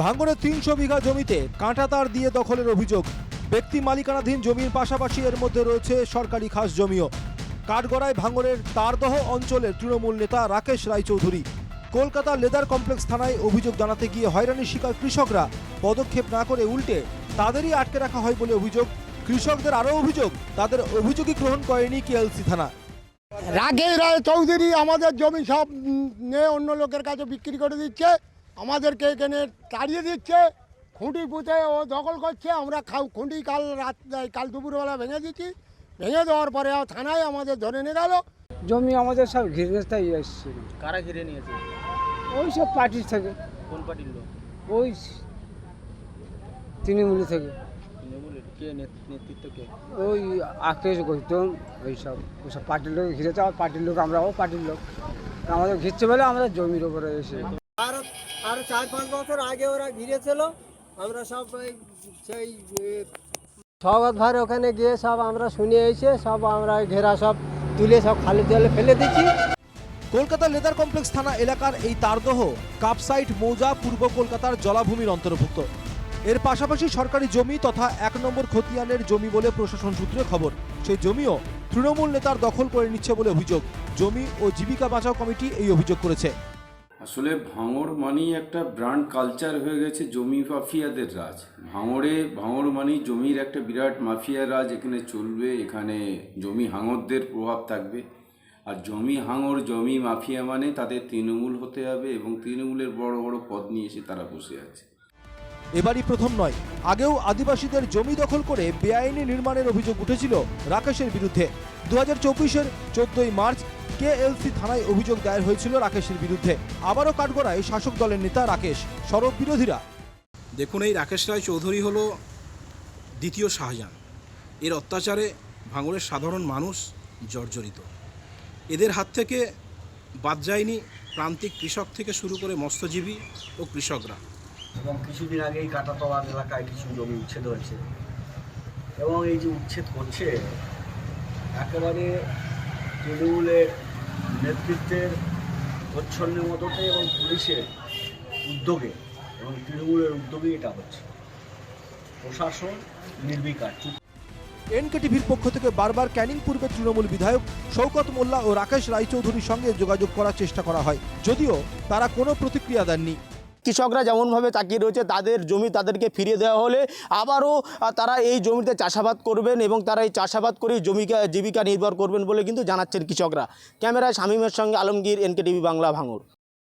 ভাঙড়ে তিনশো বিঘা জমিতে কাঁটাতার দিয়ে দখলের অভিযোগ। ব্যক্তি মালিকানাধীন জমির পাশাপাশি এর মধ্যে রয়েছে সরকারি খাস জমিও। কাঠগড়ায় ভাঙড়ের তারদহ অঞ্চলের তৃণমূল নেতা রাকেশ রায়চৌধুরী। কলকাতা লেদার কমপ্লেক্স থানায় অভিযোগ জানাতে গিয়ে হয়রানির শিকার কৃষকরা। পদক্ষেপ না করে উল্টে তাদেরই আটকে রাখা হয় বলে অভিযোগ। কৃষকদের আরও অভিযোগ, তাদের অভিযোগই গ্রহণ করেনি কেএলসি থানা। রাকেশ রায় চৌধুরী আমাদের জমি সব নিয়ে অন্য লোকের কাছে বিক্রি করে দিচ্ছে। আমাদেরকে এখানে তাড়িয়ে দিচ্ছে খুঁটি পুঁতে ও দখল করছে। আমরা খাও খুঁটি কাল রাত কাল দুপুরবেলা ভেঙে দিচ্ছি ভেঙে দেওয়ার পরে থানায় আমাদের ধরে নিয়ে গেল। জমি আমাদের সব ঘিরে তাই এসেছিল। কারা ঘিরে নিয়েছে? ওই সব পার্টির থেকে। কোন পার্টির লোক? ওই তৃণমূল থেকে। ওই আকেশ গৌতম ওই সব ওইসব পার্টির লোক ঘিরেছে। আর পার্টির লোক আমরাও পার্টির লোক। আমাদের ঘিরছে বলে আমরা জমির ওপরে এসে আর আর চার পাঁচ বছর আগে ওরা ঘিরেছিল, আমরা সব সেই স্বাগত ভার ওখানে গিয়ে সব আমরা শুনে এসে সব আমরা ঘেরা সব তুলে সব খালি জলে ফেলে দিচ্ছি। কলকাতা লেদার কমপ্লেক্স থানা এলাকার এই তারদহ কাপসাইট মৌজা পূর্ব কলকাতার জলাভূমির অন্তর্ভুক্ত। এর পাশাপাশি সরকারি জমি তথা এক নম্বর খতিয়ানের জমি বলে প্রশাসন সূত্রে খবর। সেই জমিও তৃণমূল নেতার দখল করে নিচ্ছে বলে অভিযোগ। জমি ও জীবিকা বাঁচাও কমিটি এই অভিযোগ করেছে। আসলে ভাঙড় মানেই একটা ব্র্যান্ড কালচার হয়ে গেছে জমি মাফিয়াদের রাজ। ভাঙড়ে, ভাঙড় মানেই জমির একটা বিরাট মাফিয়া রাজ, এখানে চলবে, এখানে জমি হাঙরদের প্রভাব থাকবে। আর জমি হাঙর, জমি মাফিয়া মানে তাদের তৃণমূল হতে হবে এবং তৃণমূলের বড় বড় পদ নিয়ে এসে তারা বসে আছে। এবারই প্রথম নয়, আগেও আদিবাসীদের জমি দখল করে বেআইনি নির্মাণের অভিযোগ উঠেছিল রাকেশের বিরুদ্ধে। দু হাজার চব্বিশের চোদ্দই মার্চ কেএলসি থানায় অভিযোগ দায়ের হয়েছিল রাকেশের বিরুদ্ধে। আবারও কাঠগড়ায় শাসক দলের নেতা রাকেশ সড়ক বিরোধীরা। দেখুন এই রাকেশ রায় চৌধুরী হলো দ্বিতীয় শাহজাহান। এর অত্যাচারে ভাঙড়ের সাধারণ মানুষ জর্জরিত। এদের হাত থেকে বাদ যায়নি প্রান্তিক কৃষক থেকে শুরু করে মৎস্যজীবী ও কৃষকরা। এবং কিছুদিন আগেই কাটাতলার এলাকায় কিছু জমি উচ্ছেদ হয়েছে। এবং এই যে উচ্ছেদ করছে একেবারে তৃণমূলের নেতৃত্বের প্রচ্ছন্ন মতোতে এবং পুলিশের উদ্যোগে এবং তৃণমূলের উদ্যোগে এটা হচ্ছে। প্রশাসন নির্বিকার। এনকেটিভির পক্ষ থেকে বারবার ক্যানিং পূর্বে তৃণমূল বিধায়ক শৌকত মোল্লা ও রাকেশ রায়চৌধুরীর সঙ্গে যোগাযোগ করার চেষ্টা করা হয়, যদিও তারা কোনো প্রতিক্রিয়া দেননি। কৃষকরা যেমনভাবে তাকিয়ে রয়েছে, তাদের জমি তাদেরকে ফিরিয়ে দেওয়া হলে আবারও তারা এই জমিতে চাষাবাদ করবেন এবং তারা এই চাষাবাদ করে জমিকা, জীবিকা নির্ভর করবেন বলে কিন্তু জানাচ্ছেন কৃষকরা। ক্যামেরায় শামীমের সঙ্গে আলমগীর, এনকেটিভি বাংলা ভাঙড়।